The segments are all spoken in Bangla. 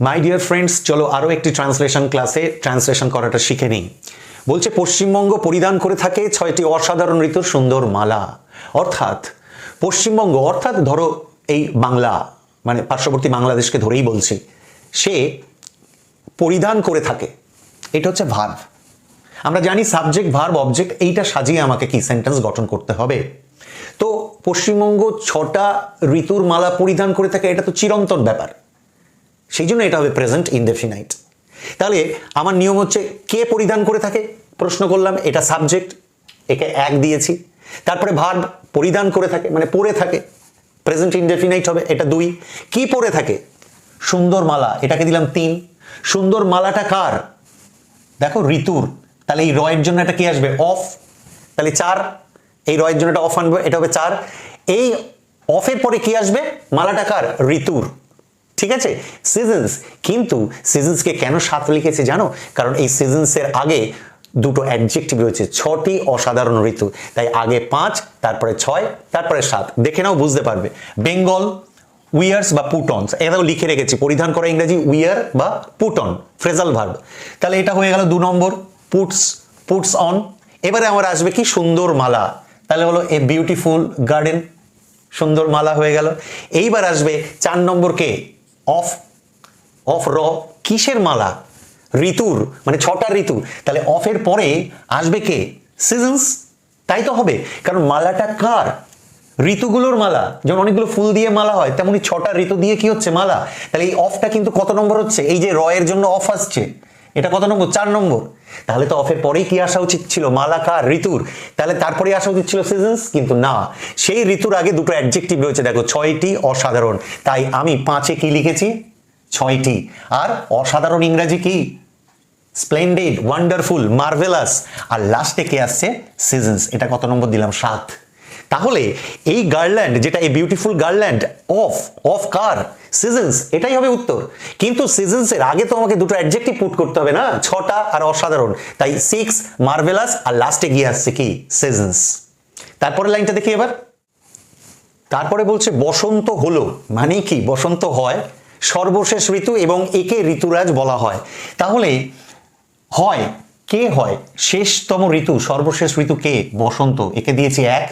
মাই ডিয়ার ফ্রেন্ডস চলো আরও একটি ট্রান্সলেশন ক্লাসে ট্রান্সলেশন করাটা শিখে নিই। বলছে, পশ্চিমবঙ্গ পরিধান করে থাকে ছয়টি অসাধারণ ঋতুর সুন্দর মালা। অর্থাৎ, পশ্চিমবঙ্গ, অর্থাৎ ধরো এই বাংলা মানে পার্শ্ববর্তী বাংলাদেশকে ধরেই বলছি, সে পরিধান করে থাকে। এটা হচ্ছে ভার্ব আমরা জানি সাবজেক্ট ভার্ব অবজেক্ট এইটা সাজিয়ে আমাকে কি সেন্টেন্স গঠন করতে হবে? তো পশ্চিমবঙ্গ ছটা ঋতুর মালা পরিধান করে থাকে, এটা তো চিরন্তন ব্যাপার। সেই জন্য এটা হবে প্রেজেন্ট ইনডেফিনাইট তাহলে আমার নিয়ম হচ্ছে কে পরিধান করে থাকে? প্রশ্ন করলাম, এটা সাবজেক্ট একে এক দিয়েছি। তারপরে ভার্ব পরিধান করে থাকে মানে পরে থাকে। প্রেজেন্ট ইনডেফিনাইট হবে, এটা দুই। কি পরে থাকে? সুন্দর মালা, এটাকে দিলাম তিন। সুন্দর মালাটা কার? দেখো, ঋতুর। তাহলে এই রয়ের জন্য এটা কি আসবে? অফ তাহলে চার। এই রয়ের জন্য এটা অফ আনবে, এটা হবে চার। এই অফের পরে কি আসবে? মালাটা কার? ঋতুর। ঠিক আছে? সিজনস কিন্তু সিজনসকে কেন সাত লিখেছে জানো? কারণ এই সিজনসের আগে দুটো অ্যাডজেক্টিভ রয়েছে। ছটি অসাধারণ ঋতু। তাই আগে পাঁচ, তারপরে ছয়, তারপরে সাত। দেখে নাও, বুঝতে পারবে। বেঙ্গল উইয়ার্স বা পুটনস এটাও লিখে রেখেছি। পরিধান করা ইংরেজি উইয়ার বা পুটন ফ্রেজাল ভার্ব তাহলে এটা হয়ে গেল দু নম্বর। পুটস পুটস অন এবারে আমার আসবে কি? সুন্দর মালা। তাহলে হলো এ বিউটিফুল গার্ডেন সুন্দর মালা হয়ে গেল। এইবার আসবে চার নম্বর কে? অফ অফ র কিসের মালা? ঋতুর মানে ছটা ঋতু। তাহলে অফের পরে আসবে কে? সিজনস তাই তো হবে। কারণ মালাটা কার? ঋতুগুলোর মালা। যেমন অনেকগুলো ফুল দিয়ে মালা হয়, তেমনি ছটা ঋতু দিয়ে কি হচ্ছে? মালা। তাহলে এই অফটা কিন্তু কত নম্বর হচ্ছে? এই যে রয়ের জন্য অফ আসছে। এটা কত নম্বর? চার নম্বর। তাহলে তো অফের পরেই কি আসা উচিত ছিল? মালা কার ঋতুর। তাহলে তারপরে আসা উচিত ছিল সিজনস কিন্তু না। সেই ঋতুর আগে দুটো অ্যাডজেক্টিভ রয়েছে। দেখো, ছয়টি অসাধারণ। তাই আমি পাঁচে কি লিখেছি? ছয়টি। আর অসাধারণ ইংরাজি কি? স্প্লেন্ডেড ওয়ান্ডারফুল মার্ভেলাস আর লাস্টে কে আসছে? সিজনস এটা কত নম্বর দিলাম? সাত। তাহলে এই গার্ল্যান্ড যেটা এই বিউটিফুল গার্ল্যান্ড অফ অফ কার? সিজনস এটাই হবে উত্তর। কিন্তু সিজনসের আগে তো আমাকে দুটো অ্যাডজেক্টিভ পুট করতে হবে না? ছটা আর অসাধারণ। তাই সিক্স মার্ভেলাস আর লাস্টে গিয়ে আসছে কি? সিজনস তারপরে লাইনটা দেখি এবার। তারপরে বলছে বসন্ত হলো। মানে কি? বসন্ত হয়, সর্বশেষ ঋতু এবং একে ঋতুরাজ বলা হয়। তাহলে হয়, কে হয়? শেষতম ঋতু, সর্বশেষ ঋতু কে? বসন্ত। একে দিয়েছি এক।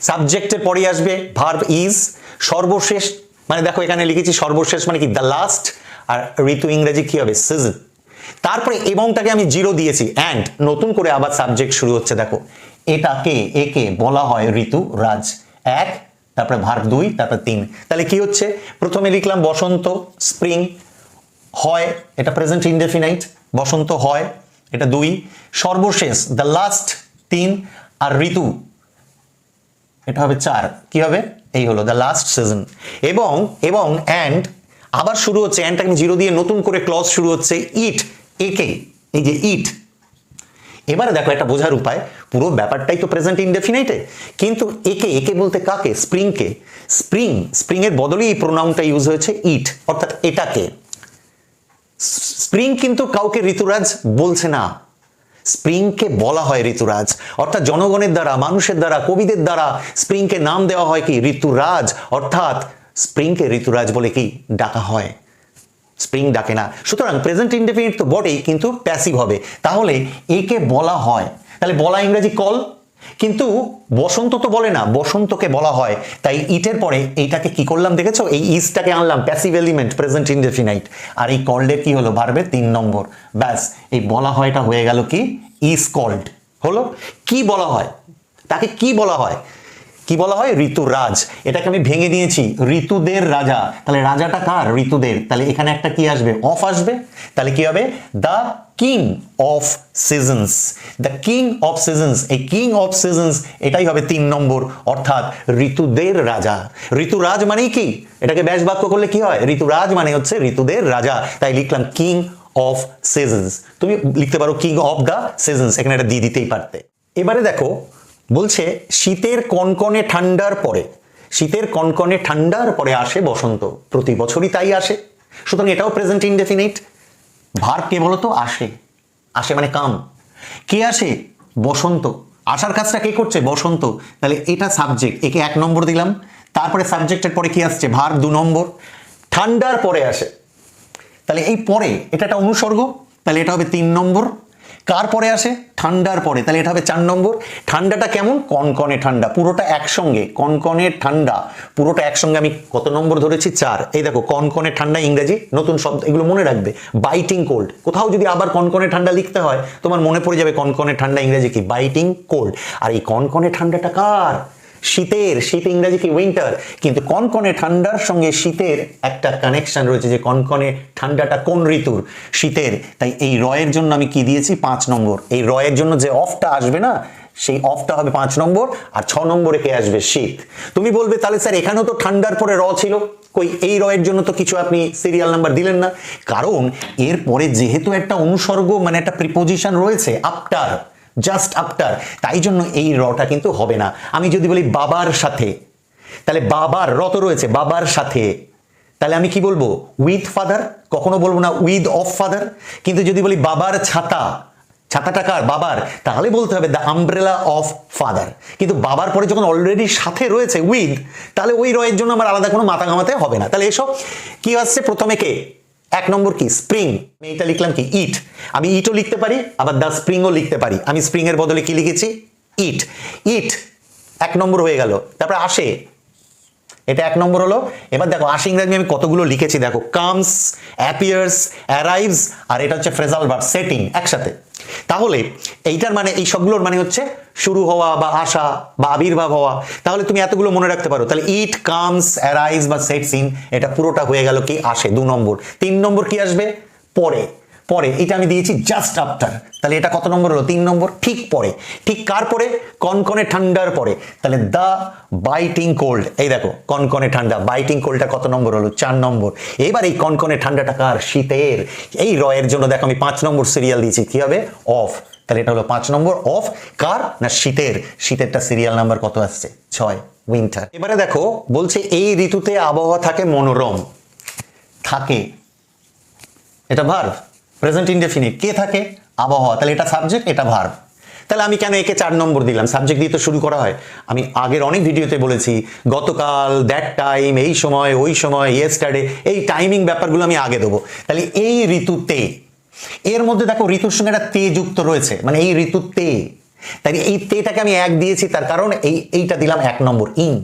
সাবজেক্টের পরে আসবে ভার্ব ইজ সর্বশেষ মানে দেখো এখানে লিখেছি সর্বশেষ মানে কি দ্য লাস্ট আর ঋতু ইংরেজি কি হবে? সিজন তারপরে এবংটাকে আমি জিরো দিয়েছি অ্যান্ড নতুন করে আবার সাবজেক্ট শুরু হচ্ছে, দেখো। এটাকে একে বলা হয় ঋতু, রাজ এক, তারপরে ভার্ব দুই, তারপরে তিন। তাহলে কি হচ্ছে? প্রথমে লিখলাম বসন্ত স্প্রিং হয়, এটা প্রেজেন্ট ইনডেফিনাইট বসন্ত হয়, এটা দুই। সর্বশেষ দ্য লাস্ট তিন, আর ঋতু এটা হবে চার। কি হবে? এই হলো দ্য লাস্ট সিজন এবং এবং অ্যান্ড আবার শুরু হচ্ছে অ্যান্ডটাকে জিরো দিয়ে নতুন করে ক্লজ শুরু হচ্ছে ইট একে এই যে ইট এবারে দেখো একটা বোঝার উপায়, পুরো ব্যাপারটাই তো প্রেজেন্ট ইনডেফিনাইটে কিন্তু একে একে বলতে কাকে? স্প্রিংকে স্প্রিং স্প্রিং এর বদলে এই প্রোনাউনটা ইউজ হয়েছে ইট অর্থাৎ এটাকে। স্প্রিং কিন্তু কাউকে ঋতুরাজ বলছে না। স্প্রিংকে বলা হয় ঋতুরাজ। অর্থাৎ জনগণের দ্বারা, মানুষের দ্বারা, কবিদের দ্বারা স্প্রিংকে নাম দেওয়া হয় কি? ঋতুরাজ। অর্থাৎ স্প্রিংকে ঋতুরাজ বলে কি? ডাকা হয়। স্প্রিং ডাকে না। সুতরাং প্রেজেন্ট ইন্ডিপেন্ডেন্ট তো বটেই, কিন্তু প্যাসিভ হবে। তাহলে একে বলা হয়। তাহলে বলা ইংরেজি কল কিন্তু বসন্ত তো বলে না, বসন্তকে বলা হয়। তাই ইটের পরে এইটাকে কি করলাম দেখেছ? এই ইজটাকে আনলাম প্যাসিভ এলিমেন্ট প্রেজেন্ট ইনডেফিনাইট আর এই কল্ডের কি হলো? ভার্বের তিন নম্বর। ব্যাস, এই বলা হয়টা হয়ে গেল কি? ইজ কল্ড হলো? কি বলা হয়? তাকে কি বলা হয়? কি বলা হয়? ঋতুরাজ। এটাকে আমি ভেঙে দিয়েছি। ঋতুদের রাজা। তাহলে রাজাটা কার? ঋতুদের। তাহলে এখানে একটা কি আসবে? অফ আসবে। তাহলে কি হবে? The king of seasons the king of seasons এই কিং অফ সিজনস এটাই হবে তিন নম্বর। অর্থাৎ ঋতুদের রাজা। ঋতুরাজ মানেই কি? এটাকে ব্যাস বাক্য করলে কি হয়? ঋতুরাজ মানে হচ্ছে ঋতুদের রাজা। তাই লিখলাম কিং অফ সিজনস তুমি লিখতে পারো কিং অফ দ্য সিজনস এখানে এটা দিয়ে দিতেই পারতে। এবারে দেখো বলছে, শীতের কনকনে ঠান্ডার পরে, শীতের কনকনে ঠান্ডার পরে আসে বসন্ত। প্রতি বছরই তাই আসে। সুতরাং এটাও প্রেজেন্ট ইনডেফিনিট ভার কে বলতো, আসে। আসে মানে কাম। কে আসে? বসন্ত। আসার কাজটা কে করছে? বসন্ত। তাহলে এটা সাবজেক্ট একে এক নম্বর দিলাম। তারপরে সাবজেক্টের পরে কি আসছে? ভার দু নম্বর। ঠান্ডার পরে আসে। তাহলে এই পরে এটা একটা অনুসর্গ। তাহলে এটা হবে তিন নম্বর। কার পরে আসে? ঠান্ডার পরে। তাহলে এটা হবে চার নম্বর। ঠান্ডাটা কেমন? কনকনে ঠান্ডা। পুরোটা একসঙ্গে। কনকনে ঠান্ডা। পুরোটা একসঙ্গে আমি কত নম্বর ধরেছি? চার। এই দেখো, কনকনে ঠান্ডা ইংরেজি, নতুন শব্দ, এগুলো মনে রাখবে। Biting cold. কোথাও যদি আবার কনকনে ঠান্ডা লিখতে হয়, তোমার মনে পড়ে যাবে কনকনে ঠান্ডা ইংরেজি কি? Biting cold. আর এই কনকনে ঠান্ডাটা কার? শীতের, শীত ইংরেজি কি উইন্টার কিন্তু কনকনে ঠান্ডার সঙ্গে শীতের একটা কানেকশন রয়েছে যে কনকনে ঠান্ডাটা কোন ঋতুর? শীতের। তাই এই রয়ের জন্য আমি কি দিয়েছি? পাঁচ নম্বর। এই রয়ের জন্য যে অফটা আসবে না, সেই অফটা হবে পাঁচ নম্বর আর ছ নম্বরে কে আসবে? শীত। তুমি বলবে, তাহলে স্যার, এখানেও তো ঠান্ডার পরে র ছিল। কই, এই রয়ের জন্য তো কিছু আপনি সিরিয়াল নাম্বার দিলেন না। কারণ এরপরে যেহেতু একটা অনুসর্গ মানে একটা প্রিপোজিশন রয়েছে আফটার জাস্ট আফটার তাই জন্য এই রটা কিন্তু হবে না। আমি যদি বলি বাবার সাথে, তাহলে বাবার রত রয়েছে, বাবার সাথে। তাহলে আমি কি বলব? উইথ ফাদার কখনো বলব না উইথ অফ ফাদার কিন্তু যদি বলি বাবার ছাতা, ছাতাটা কার? বাবার। তাহলে বলতে হবে দ্য আমব্রেলা অফ ফাদার কিন্তু বাবার পরে যখন অলরেডি সাথে রয়েছে উইথ তাহলে ওই রয়ের জন্য আমার আলাদা কোনো মাথা ঘামাতে হবে না। তাহলে এসব কি আসছে? প্রথমে কে? এক নম্বর কি? স্প্রিং আমি এটা লিখলাম কি? ইট আমি ইটও লিখতে পারি, আবার দ্য স্প্রিংও লিখতে পারি। আমি স্প্রিং এর বদলে কি লিখেছি? ইট ইট এক নম্বর হয়ে গেল। তারপরে আসে। এটা এক নম্বর হলো। এবার দেখো আশি ইংরাজি আমি কতগুলো লিখেছি। দেখো কামস অ্যাপিয়ার্স অ্যারাইভস আর এটা হচ্ছে ফ্রেজাল ভার্ব সেটিং একসাথে। তাহলে এইটার মানে এই সবগুলোর মানে হচ্ছে শুরু হওয়া বা আসা বা আবির্ভাব হওয়া। তাহলে তুমি এতগুলো মনে রাখতে পারো। তাহলে ইট কামস অ্যারাইজ বা সেটস ইন এটা পুরোটা হয়ে গেল কি? আসে। দু নম্বর। তিন নম্বর কি আসবে? পরে। পরে, এটা আমি দিয়েছি জাস্ট আফটার তাহলে এটা কত নম্বর হলো? তিন নম্বর, ঠিক পরে। ঠিক কার পরে? কনকনে ঠান্ডার পরে। তাহলে দ্য বাইটিং কোল্ড এই দেখো, কনকনে ঠান্ডা। বাইটিং কোল্ডটা কত নম্বর হলো? চার নম্বর। এবার এই কনকনে ঠান্ডাটা কার? শীতের। এই রয়ের জন্য দেখো, আমি পাঁচ নম্বর সিরিয়াল দিয়েছি। কি হবে? অফ তাহলে এটা হলো পাঁচ নম্বর অফ কার? না, শীতের। শীতেরটা সিরিয়াল নাম্বার কত আসছে? ছয়। উইন্টার এবারে দেখো, বলছে এই ঋতুতে আবহাওয়া থাকে মনোরম। থাকে। এটা ভার্ব প্রেজেন্ট ইনডেফিনিট কে থাকে? আবহাওয়া। তাহলে এটা সাবজেক্ট এটা ভার্ব তাহলে আমি কেন একে চার নম্বর দিলাম? সাবজেক্ট দিয়ে তো শুরু করা হয়। আমি আগের অনেক ভিডিওতে বলেছি, গতকাল দ্যাট টাইম এই সময়, ওই সময় ইয়েস্টারডে এই টাইমিং ব্যাপারগুলো আমি আগে দেবো। তাহলে এই ঋতুতে এর মধ্যে দেখো ঋতুর সঙ্গে একটা তে যুক্ত রয়েছে মানে এই ঋতুতে তাই এই তেটাকে আমি এক দিয়েছি, তার কারণ এই, এইটা দিলাম এক নম্বর ইন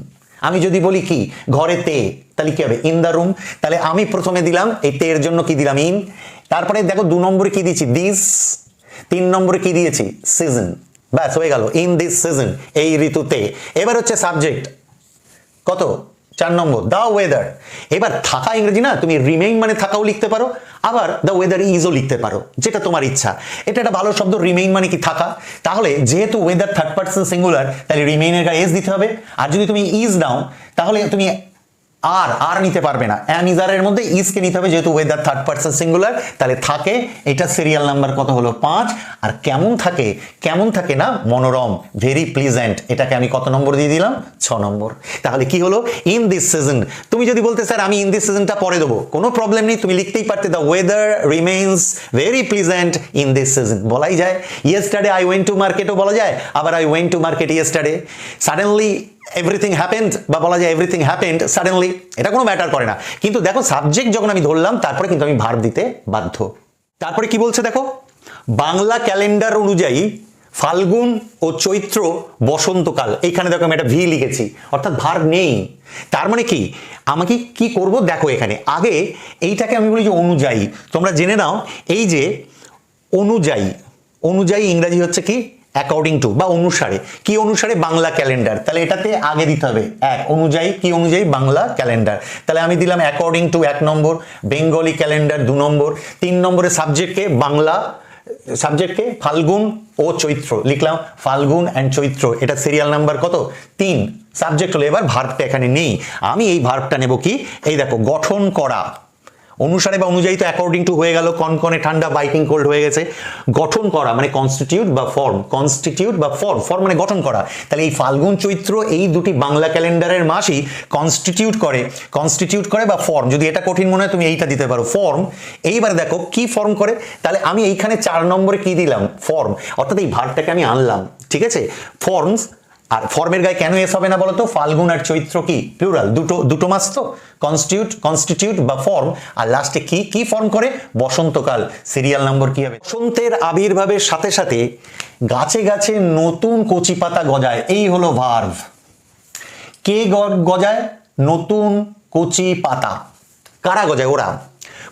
আমি যদি বলি কি? ঘরেতে তাহলে কি হবে? ইন দ্য রুম তাহলে আমি প্রথমে দিলাম, এই তের জন্য কি দিলাম? ইন তারপরে দেখো দু নম্বরে কি দিয়েছি? দিস তিন নম্বরে কি দিয়েছি? সিজন ব্যাস, হয়ে গেল। ইন দিস সিজন এই ঋতুতে। এবার হচ্ছে সাবজেক্ট কত? চার নম্বর। দ্য ওয়েদার এবার থাকা ইংরেজি না? তুমি রিমেইন মানে থাকাও লিখতে পারো, আবার দ্য ওয়েদার ইজও লিখতে পারো, যেটা তোমার ইচ্ছা। এটা একটা ভালো শব্দ রিমেইন মানে কি থাকা। তাহলে যেহেতু ওয়েদার থার্ড পার্সন সিঙ্গুলার তাহলে রিমেইনের গায়ে এস দিতে হবে। আর যদি তুমি ইজ নাও, তাহলে তুমি আর আর নিতে পারবে না। অ্যাম ইজারের মধ্যে ইজকে নিতে হবে, যেহেতু ওয়েদার থার্ড পার্সন সিঙ্গুলার তাহলে থাকে এটা সিরিয়াল নাম্বার কত হলো? পাঁচ। আর কেমন থাকে কেমন থাকে না? মনোরম ভেরি প্লিজেন্ট এটাকে আমি কত নম্বর দিয়ে দিলাম? ছ নম্বর। তাহলে কি হলো? ইন দিস সিজন তুমি যদি বলতে, স্যার, আমি ইন দিস সিজনটা পরে দেবো। কোনো প্রবলেম নেই, তুমি লিখতেই পারতে the weather remains very pleasant in this season বলাই যায় ইয়েস্টারডে আই ওয়েন্ট টু মার্কেটও বলা যায়, আবার I went to market yesterday suddenly everything happened বা বলা যায় এভরিথিং হ্যাপেন্ড সাডেনলি এটা কোনো ম্যাটার করে না। কিন্তু দেখো সাবজেক্ট যখন আমি ধরলাম, তারপরে কিন্তু আমি ভার দিতে বাধ্য। তারপরে কি বলছে দেখো? বাংলা ক্যালেন্ডার অনুযায়ী ফাল্গুন ও চৈত্র বসন্তকাল। এইখানে দেখো আমি একটা ভি লিখেছি, অর্থাৎ ভার নেই। তার মানে কি? আমাকে কি করব? দেখো এখানে। আগে এইটাকে আমি বলি যে অনুযায়ী। তোমরা জেনে নাও, এই যে অনুযায়ী অনুযায়ী ইংরাজি হচ্ছে কি? অ্যাকর্ডিং টু বা অনুসারে। কি অনুসারে? বাংলা ক্যালেন্ডার তাহলে এটাতে আগে দিতে হবে। এক, অনুযায়ী, কি অনুযায়ী? বাংলা ক্যালেন্ডার তাহলে আমি দিলাম অ্যাকর্ডিং টু এক নম্বর বেঙ্গলি ক্যালেন্ডার দু নম্বর, তিন নম্বরে সাবজেক্টকে বাংলা সাবজেক্টকে ফাল্গুন ও চৈত্র। লিখলাম ফাল্গুন অ্যান্ড চৈত্র। এটা সিরিয়াল নাম্বার কত? তিন। সাবজেক্ট হলো এবার ভার্বটা এখানে নেই। আমি এই ভার্বটা নেব কি? এই দেখো, গঠন করা। অনুসারে বা অনুযায়ী তো অ্যাকর্ডিং টু হয়ে গেল কনকনে ঠান্ডা বাইকিং কোল্ড হয়ে গেছে। গঠন করা মানে কনস্টিটিউট বা ফর্ম কনস্টিটিউট বা ফর্ম ফর্ম মানে গঠন করা। তাহলে এই ফাল্গুন চৈত্র এই দুটি বাংলা ক্যালেন্ডারের মাসই কনস্টিটিউট করে। কনস্টিটিউট করে বা ফর্ম যদি এটা কঠিন মনে হয় তুমি এইটা দিতে পারো। ফর্ম এইবারে দেখো কি ফর্ম করে, তাহলে আমি এইখানে চার নম্বরে কি দিলাম? ফর্ম অর্থাৎ এই ভারটাকে আমি আনলাম, ঠিক আছে? ফর্মস আর ফর্মের গায়ে কেন এস হবে না বলতো? ফাল্গুন আর চৈত্র কি? প্লুরাল দুটো দুটো মাস তো? কনস্টিটিউট কনস্টিটিউট বা ফর্ম আর লাস্টে কি কি ফর্ম করে? বসন্তকাল। সিরিয়াল নম্বর কি হবে? বসন্তের আবির্ভাবের সাথে সাথে গাছে গাছে নতুন কচি পাতা গজায়। এই হলো ভার্ভ কে গজায়? নতুন কচি পাতা। কারা গজায়? ওরা।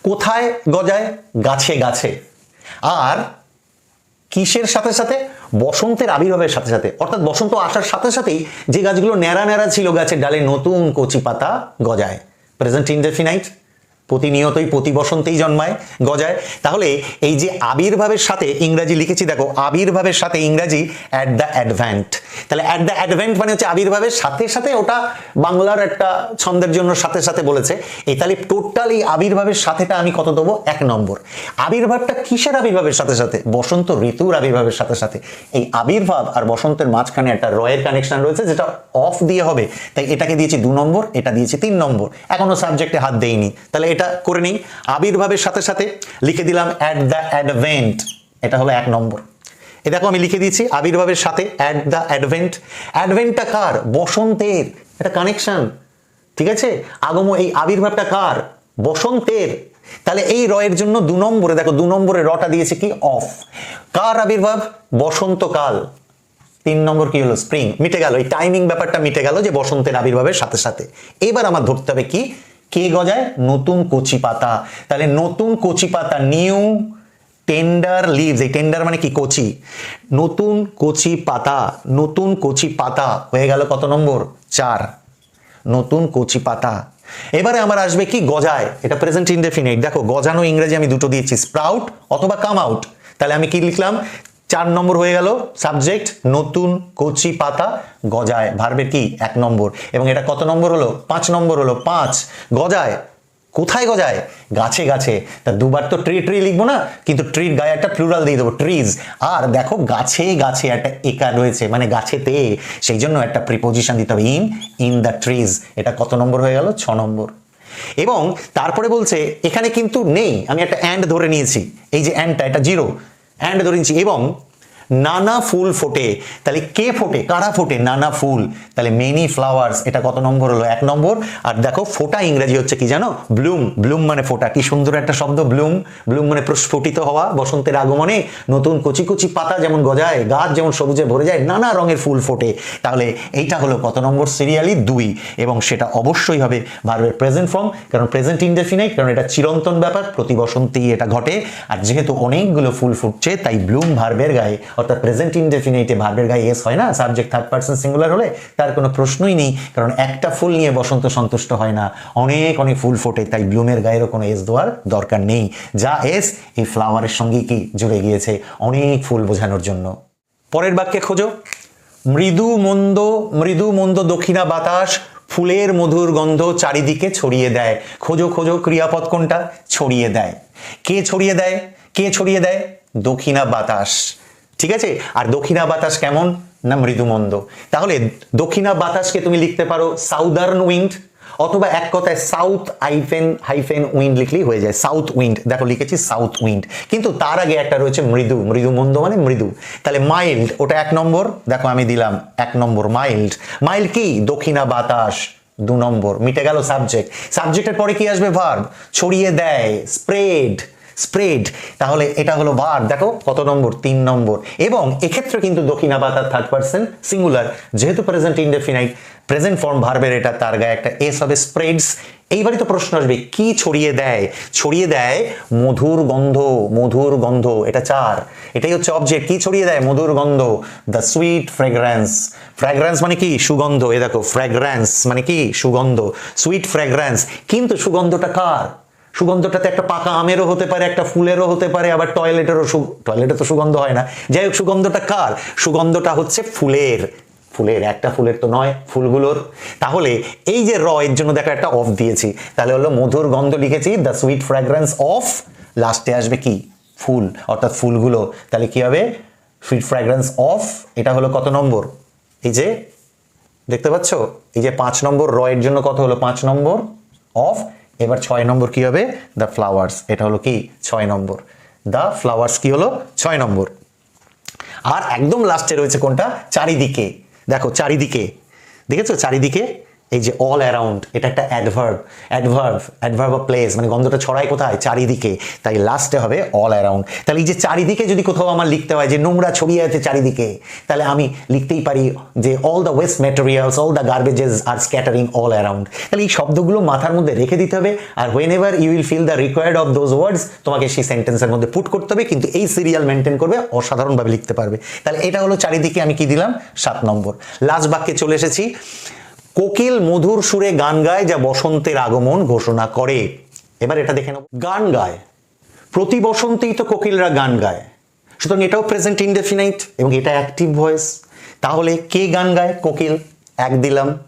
কোথায় গজায়? গাছে গাছে। আর কিসের সাথে সাথে? বসন্তের আবির্ভাবের সাথে সাথে, অর্থাৎ বসন্ত আসার সাথে সাথেই যে গাছগুলো ন্যাড়া ন্যাড়া ছিল গাছের ডালে নতুন কচি পাতা গজায়। প্রেজেন্ট ইনডেফিনাইট প্রতিনিয়তই প্রতি বসন্তেই জন্মায়, গজায়। তাহলে এই যে আবির্ভাবের সাথে ইংরাজি লিখেছি, দেখো, আবির্ভাবের সাথে ইংরাজি অ্যাট দ্য অ্যাডভেন্ট তাহলে অ্যাট দ্য অ্যাডভেন্ট মানে হচ্ছে আবির্ভাবের সাথে সাথে ওটা বাংলার একটা ছন্দের জন্য সাথে সাথে বলেছে। এই তাহলে টোটাল এই আবির্ভাবের সাথেটা আমি কত দেবো? এক নম্বর। আবির্ভাবটা কিসের আবির্ভাবের সাথে সাথে? বসন্ত ঋতুর আবির্ভাবের সাথে সাথে। এই আবির্ভাব আর বসন্তের মাঝখানে একটা রয়ের কানেকশন রয়েছে, যেটা অফ দিয়ে হবে। তাই এটাকে দিয়েছি দু নম্বর, এটা দিয়েছি তিন নম্বর। এখনও সাবজেক্টে হাত দেইনি। তাহলে এটা করে নিই। আবির্ভাবের সাথে সাথে লিখে দিলাম অ্যাট দ্য অ্যাডভেন্ট এটা হলো এক নম্বর। এ দেখো আমি লিখে দিয়েছি আবির্ভাবের সাথে অ্যাট দ্য অ্যাডভেন্ট অ্যাডভেন্টটা কার? বসন্তের। এটা কানেকশন ঠিক আছে? আগম এই আবির্ভাবটা কার? বসন্তের। তাহলে এই রয়ের জন্য দু নম্বরে, দেখো দু নম্বরে রটা দিয়েছে কি? অফ কার আবির্ভাব বসন্তকাল। তিন নম্বর কি হলো? স্প্রিং মিটে গেল। এই টাইমিং ব্যাপারটা মিটে গেল যে বসন্তের আবির্ভাবের সাথে সাথে। এবার আমার ধরতে হবে কি? কে গজায়? নতুন কচি পাতা। তাহলে নতুন কচি পাতা নিউ টেন্ডার লিভস এই টেন্ডার মানে কি? কচি। নতুন কচি পাতা, নতুন কচি পাতা, হয়ে গেল কত নম্বর? চার। নতুন কচি পাতা। এবারে আমার আসবে কি? গজায়। এটা প্রেজেন্ট ইনডেফিনিট দেখো, গজানো ইংরেজি আমি দুটো দিয়েছি স্প্রাউট অথবা কাম আউট তাহলে আমি কি লিখলাম? চার নম্বর হয়ে গেল সাবজেক্ট, নতুন কচি পাতা গজায়। ভার্বের কি? এক নম্বর। এবং এটা কত নম্বর হলো? পাঁচ নম্বর হলো, পাঁচ। গজায়? কোথায় গজায়? গাছে গাছে। তা দুবার তো ট্রি ট্রি লিখব না, কিন্তু ট্রির গায়ে একটা প্লুরাল দিয়ে দেবো ট্রিজ আর দেখো, গাছে গাছে একটা একা রয়েছে মানে গাছেতে। সেই জন্য একটা প্রিপোজিশন দিতে হবে ইন ইন দ্য ট্রিজ এটা কত নম্বর হয়ে গেল? ছ নম্বর। এবং তারপরে বলছে, এখানে কিন্তু নেই। আমি একটা অ্যান্ড ধরে নিয়েছি। এই যে অ্যান্ডটা এটা জিরো অ্যান্ড ধরে নিয়েছি এবং নানা ফুল ফোটে। তাহলে কে ফোটে? কারা ফোটে? নানা ফুল। তাহলে মেনি ফ্লাওয়ার্স এটা কত নম্বর হলো? এক নম্বর। আর দেখো, ফোটা ইংরেজি হচ্ছে কি জানো? ব্লুম ব্লুম মানে ফোটা। কি সুন্দর একটা শব্দ ব্লুম ব্লুম মানে প্রস্ফুটিত হওয়া, বসন্তের আগমনে নতুন কচি কচি পাতা যেমন গজায়, গাছ যেমন সবুজে ভরে যায়, নানা রঙের ফুল ফোটে। তাহলে এইটা হলো কত নম্বর? সিরিয়ালি দুই। এবং সেটা অবশ্যই হবে ভার্বের প্রেজেন্ট ফর্ম কারণ প্রেজেন্ট ইনডেফিনাইট কারণ এটা চিরন্তন ব্যাপার, প্রতি বসন্তেই এটা ঘটে। আর যেহেতু অনেকগুলো ফুল ফুটছে, তাই ব্লুম ভার্বের গায়ে অর্থাৎ প্রেজেন্ট ইনডেফিনাইটে ভার্বের গায়ে এস হয় না সাবজেক্ট থার্ড পার্সন সিঙ্গুলার হলে তার কোনো প্রশ্নই নেই, কারণ একটা ফুল নিয়ে বসন্ত সন্তুষ্ট হয় না। অনেক অনেক ফুল ফোটে, তাই ব্লুমের গায়েরও কোনো এস দেওয়ার দরকার নেই। যা এস এই ফ্লাওয়ারের সঙ্গে কি জুড়ে গিয়েছে অনেক ফুল বোঝানোর জন্য। পরের বাক্যে খোঁজো। মৃদু মন্দ মৃদু মন্দ দক্ষিণা বাতাস ফুলের মধুর গন্ধ চারিদিকে ছড়িয়ে দেয়। খোঁজো খোঁজো ক্রিয়াপদ কোনটা? ছড়িয়ে দেয়। কে ছড়িয়ে দেয়? কে ছড়িয়ে দেয়? দক্ষিণা বাতাস। ঠিক আছে? আর দক্ষিণা বাতাস কেমন? না মৃদুমন্দ। তাহলে দক্ষিণা বাতাসকে তুমি লিখতে পারো সাউদার্ন উইন্ড অথবা এক কথায় সাউথ আইফেন হাইফেন উইন্ড লিখলেই হয়ে যায়। সাউথ উইন্ড দেখো লিখেছি সাউথ উইন্ড কিন্তু তার আগে একটা রয়েছে মৃদু। মৃদু মন্দ মানে মৃদু। তাহলে মাইল্ড ওটা এক নম্বর। দেখো আমি দিলাম এক নম্বর মাইল্ড মাইল্ড কি? দক্ষিণা বাতাস, দু নম্বর। মিটে গেল সাবজেক্ট সাবজেক্টের পরে কি আসবে ভার্ব ছড়িয়ে দেয় স্প্রেড স্প্রেড তাহলে এটা হলো ভার দেখো কত নম্বর? তিন নম্বর। এবং এক্ষেত্রে কিন্তু দক্ষিণা বাতার থার্ড পার্সন সিঙ্গুলার যেহেতু প্রেজেন্ট ইনডেফিনাইট প্রেজেন্ট ফর্ম ভার্বের এটা তার গায়ে একটা এস হবে স্প্রেডস এইবারই তো প্রশ্ন আসবে, কি ছড়িয়ে দেয়? ছড়িয়ে দেয় মধুর গন্ধ মধুর গন্ধ, এটা চার। এটাই হচ্ছে অবজেক্ট কি ছড়িয়ে দেয়? মধুর গন্ধ দ্য সুইট ফ্রেগ্রেন্স ফ্র্যাগ্রেন্স মানে কি? সুগন্ধ এ দেখো ফ্র্যাগ্রেন্স মানে কি? সুগন্ধ সুইট ফ্র্যাগ্রেন্স কিন্তু সুগন্ধটা কার? সুগন্ধটাতে একটা পাকা আমেরও হতে পারে, একটা ফুলেরও হতে পারে, আবার টয়লেটেরও টয়লেটে তো সুগন্ধ হয় না। যাই হোক, সুগন্ধটা কার? সুগন্ধটা হচ্ছে ফুলের। ফুলের, একটা ফুলের তো নয়, ফুলগুলোর। তাহলে এই যে র, এর জন্য দেখো একটা অফ দিয়েছি। তাহলে হলো মধুর গন্ধ লিখেছি দ্য সুইট ফ্র্যাগ্রেন্স অফ লাস্টে আসবে কি? ফুল, অর্থাৎ ফুলগুলো। তাহলে কি হবে? সুইট ফ্র্যাগ্রেন্স অফ এটা হলো কত নম্বর? এই যে, দেখতে পাচ্ছ? এই যে পাঁচ নম্বর র, এর জন্য কত হলো? পাঁচ নম্বর অফ এবার ছয় নম্বর কি হবে? দ্য ফ্লাওয়ার্স এটা হলো কি? ছয় নম্বর। দ্য ফ্লাওয়ার্স কি হলো? ছয় নম্বর। আর একদম লাস্টে রয়েছে কোনটা? চারিদিকে। দেখো, চারিদিকে। দেখেছ? চারিদিকে এই যে অল অ্যারাউন্ড এটা একটা adverb adverb adverb of place মানে গন্ধটা ছড়ায় কোথায়? চারিদিকে। তাই লাস্টে হবে অল অ্যারাউন্ড তাহলে এই যে চারিদিকে যদি কোথাও আমার লিখতে হয়, যে নোংরা ছড়িয়ে আছে চারিদিকে, তাহলে আমি লিখতেই পারি যে all the waste materials all the garbages are scattering all around তাহলে এই শব্দগুলো মাথার মধ্যে রেখে দিতে হবে, আর whenever you will feel the required of those words তোমাকে সেই সেন্টেন্সের মধ্যে পুট করতে হবে, কিন্তু এই সিরিয়াল মেনটেন করবে, অসাধারণভাবে লিখতে পারবে। তাহলে এটা হলো চারিদিকে আমি কি দিলাম? সাত নম্বর। লাস্ট বাক্যে চলে এসেছি। কোকিল মধুর সুরে গান গায় যা বসন্তের আগমন ঘোষণা করে। এবার এটা দেখে নেব। গান গায়। প্রতি বসন্তেই তো কোকিলরা গান গায়। সুতরাং এটাও প্রেজেন্ট ইনডেফিনাইট এবং এটা অ্যাক্টিভ ভয়েস তাহলে কে গান গায় কোকিল? এক দিলাম।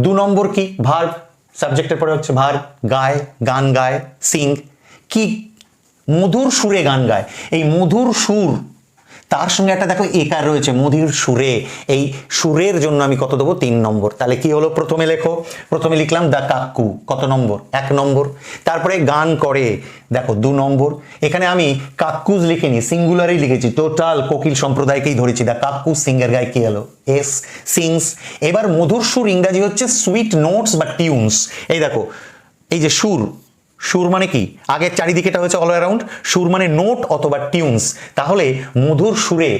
দু নম্বর কি? ভার্ব। সাবজেক্টের পরে হচ্ছে ভার গায়, গান গায় সিং কি? মধুর সুরে গান গায়। এই মধুর সুর তার সঙ্গে একটা দেখো একার রয়েছে মধুর সুরে। এই সুরের জন্য আমি কত দেবো? তিন নম্বর। তাহলে কি হলো? প্রথমে লেখো। প্রথমে লিখলাম দা কাকু। কত নম্বর? এক নম্বর। তারপরে গান করে। দেখো, দু নম্বর। এখানে আমি কাক্কুজ লিখিনি, সিঙ্গুলারই লিখেছি। টোটাল কোকিল সম্প্রদায়কেই ধরেছি। দা কাকু সিঙ্গার গায়ে কি হলো এস সিংস। এবার মধুর সুর ইংরাজি হচ্ছে সুইট নোটস বা টিউনস এই দেখো, এই যে সুর সুর মানে কি? আগের চারিদিকেটা হয়েছে অল অ্যারাউন্ড সুর মানে নোট অথবা টিউনস তাহলে মধুর সুরে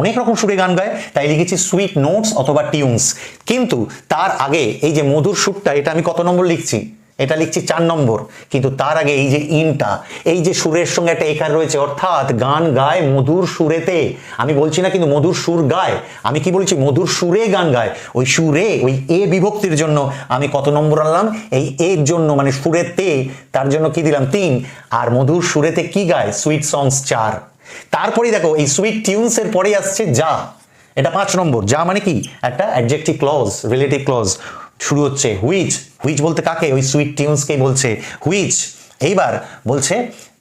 অনেক রকম সুরে গান গায়, তাই লিখেছি সুইট নোটস অথবা টিউনস কিন্তু তার আগে এই যে মধুর সুরটা, এটা আমি কত নম্বর লিখছি? এটা লিখছি চার নম্বর। কিন্তু তার আগে এই যে ইনটা, এই যে সুরের সঙ্গে একটা একার রয়েছে, অর্থাৎ গান গায় মধুর সুরেতে। আমি বলছি না কিন্তু মধুর সুর গায়। আমি কি বলছি? মধুর সুরে গান গায়। ওই সুরে, ওই এ বিভক্তির জন্য আমি কত নম্বর আনলাম? এই এর জন্য মানে সুরেতে, তার জন্য কি দিলাম? তিন। আর মধুর সুরেতে কি গায়? সুইট সংস চার। তারপরেই দেখো, এই সুইট টিউনস এর পরেই আসছে যা। এটা পাঁচ নম্বর। যা মানে কি? একটা অ্যাডজেক্টিভ ক্লজ রিলেটিভ ক্লজ শুরু হচ্ছে হুইচ হুইচ বলতে কাকে? ওই সুইট টিউনসকেই বলছে হুইচ এইবার বলছে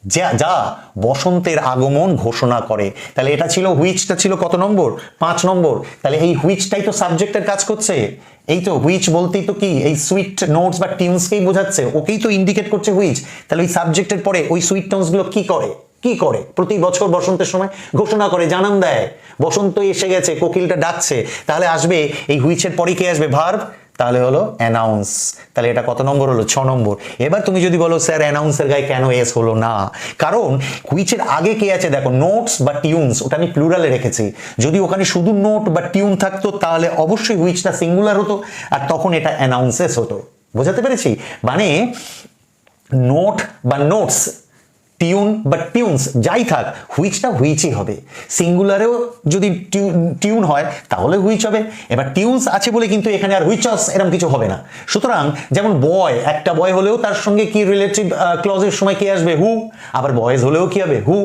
যা যা বসন্তের আগমন ঘোষণা করে। তাহলে এটা ছিল হুইচটা ছিল কত নম্বর? পাঁচ নম্বর। তাহলে এই হুইচটাই তো সাবজেক্টের কাজ করছে। এই তো হুইচ বলতেই তো কি? এই সুইট নোটস বা টিউনসকেই বোঝাচ্ছে। ওকেই তো ইন্ডিকেট করছে হুইচ তাহলে ওই সাবজেক্টের পরে ওই সুইট টোনসগুলো কি করে? কি করে? প্রতি বছর বসন্তের সময় ঘোষণা করে, জানান দেয়। বসন্ত এসে গেছে, কোকিলটা ডাকছে। তাহলে আসবে, এই হুইচের পরে কে আসবে? ভার্ব তাহলে হলো অ্যানাউন্স তাহলে এটা কত নম্বর হলো? ছ নম্বর। এবার তুমি যদি বলো, স্যার অ্যানাউন্সের গায়ে কেন এস হলো না? কারণ হুইচের আগে কে আছে? দেখো নোটস বা টিউনস ওটা আমি প্লুরালে রেখেছি। যদি ওখানে শুধু নোট বা টিউন থাকতো, তাহলে অবশ্যই হুইচটা সিঙ্গুলার হতো আর তখন এটা অ্যানাউন্সেস হতো। বোঝাতে পেরেছি? মানে নোট বা নোটস টিউন বা টিউনস যাই থাক হুইচটা হুইচই হবে। সিঙ্গুলারেও যদি টিউন হয়, তাহলে হুইচ হবে। এবার টিউনস আছে বলে কিন্তু এখানে আর হুইচস এরকম কিছু হবে না। সুতরাং, যেমন বয় একটা বয় হলেও তার সঙ্গে কি রিলেটিভ ক্লজের সময় কে আসবে? হু আবার বয়েজ হলেও কি হবে? হু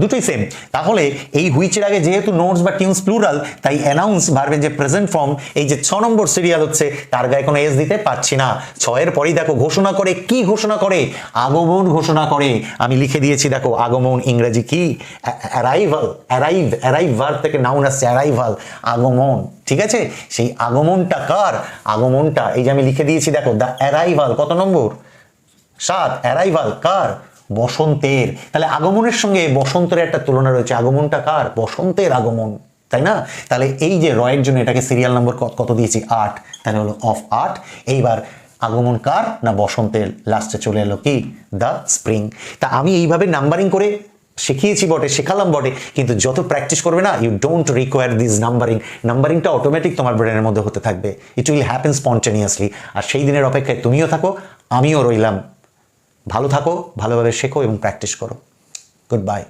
দুটোই সেম তাহলে এই হুইচের আগে যেহেতু নোটস বা টিউনস প্লুরাল তাই অ্যানাউন্স ভার্বের যে প্রেজেন্ট ফর্ম এই যে ছ নম্বর সিরিয়াল হচ্ছে, তার গায়ে কোনো এস দিতে পারছি না। ছয়ের পরেই দেখো, ঘোষণা করে কি ঘোষণা করে? আগমন ঘোষণা করে। আমি লিখে দিয়েছি, দেখো, আগমন ইংরেজি কি? অ্যারাইভাল অ্যারাইভ অ্যারাইভ ভার্ব থেকে নাউন আসছে অ্যারাইভাল আগমন। ঠিক আছে? সেই আগমনটা কার? আগমনটা, এই যে আমি লিখে দিয়েছি, দেখো দ্য অ্যারাইভাল কত নম্বর? সাত অ্যারাইভাল কার? বসন্তের তাহলে আগমনের সঙ্গে বসন্তের একটা তুলনা রয়েছে। আগমনটা কার? বসন্তের আগমন, তাই না? তাহলে এই যে রয়ের জন্য এটাকে সিরিয়াল নম্বর কত দিয়েছি? আট। তাহলে হলো অফ আট। এইবার আগমন কার না বসন্তের? লাস্টে চলে এলো কি? দ্য স্প্রিং তা আমি এইভাবে নাম্বারিং করে শিখিয়েছি বটে, শেখালাম বটে, কিন্তু যত প্র্যাকটিস করবে না you don't require this numbering নাম্বারিংটা automatic তোমার ব্রেনের মধ্যে হতে থাকবে। ইট উইল হ্যাপেন স্পন্টেনিয়াসলি আর সেই দিনের অপেক্ষায় তুমিও থাকো, আমিও রইলাম ভালো থাকো ভালোভাবে শেখো এবং প্র্যাকটিস করো। Good bye